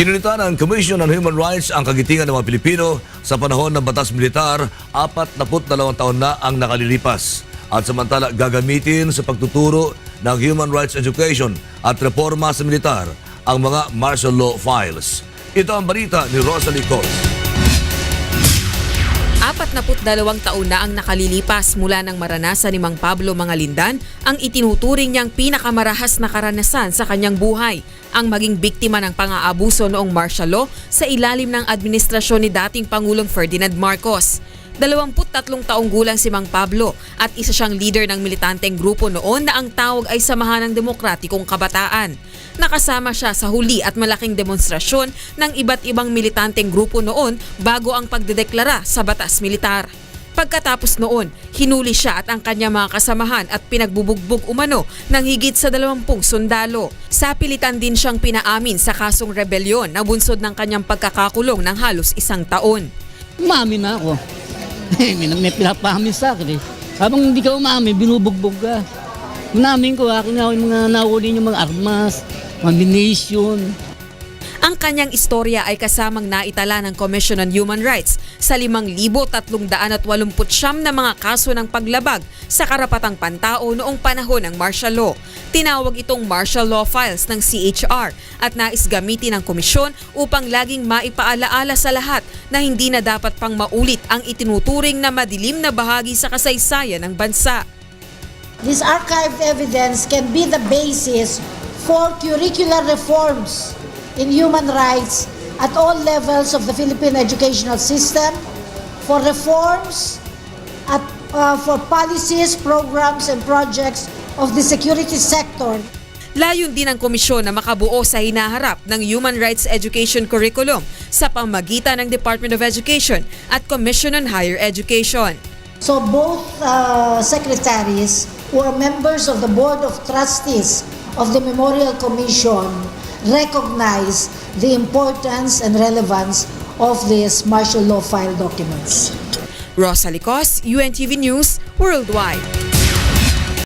Kinunita ng Commission on Human Rights ang kagitingan ng mga Pilipino sa panahon ng batas militar, 42 taon na ang nakalilipas. At samantala gagamitin sa pagtuturo ng human rights education at reforma sa militar ang mga martial law files. Ito ang balita ni Rosalie Coles. 42 taon na ang nakalilipas mula nang maranasan ni Mang Pablo Mangalindan ang itinuturing niyang pinakamarahas na karanasan sa kanyang buhay, ang maging biktima ng pang-aabuso noong martial law sa ilalim ng administrasyon ni dating Pangulong Ferdinand Marcos. 23 taong gulang si Mang Pablo at isa siyang leader ng militanteng grupo noon na ang tawag ay Samahan ng Demokratikong Kabataan. Nakasama siya sa huli at malaking demonstrasyon ng iba't ibang militanteng grupo noon bago ang pagdedeklara sa batas militar. Pagkatapos noon, hinuli siya at ang kanyang mga kasamahan at pinagbubugbog umano ng higit sa 20 sundalo. Sa pilitan din siyang pinaamin sa kasong rebelyon na bunsod ng kanyang pagkakakulong ng halos isang taon. Umami na ako. may, may pinapahamin sa akin eh. Habang hindi ka umami, binubugbog ka. Unamin ko, akin na yung mga nahuli yung mga armas, mga munition. Ang kanyang istorya ay kasamang naitala ng Commission on Human Rights sa 5,389 na mga kaso ng paglabag sa karapatang pantao noong panahon ng martial law. Tinawag itong martial law files ng CHR at nais gamitin ng komisyon upang laging maipaalaala sa lahat na hindi na dapat pang maulit ang itinuturing na madilim na bahagi sa kasaysayan ng bansa. This archived evidence can be the basis for curricular reforms in human rights at all levels of the Philippine educational system, for reforms at uh, for policies, programs, and projects of the security sector. Layon din ng komisyon na makabuo sa hinaharap ng Human Rights Education Curriculum sa pamagitan ng Department of Education at Commission on Higher Education. So both uh, secretaries who are members of the Board of Trustees of the Memorial Commission recognize the importance and relevance of these martial law file documents. Rosa Licos, UNTV News, Worldwide.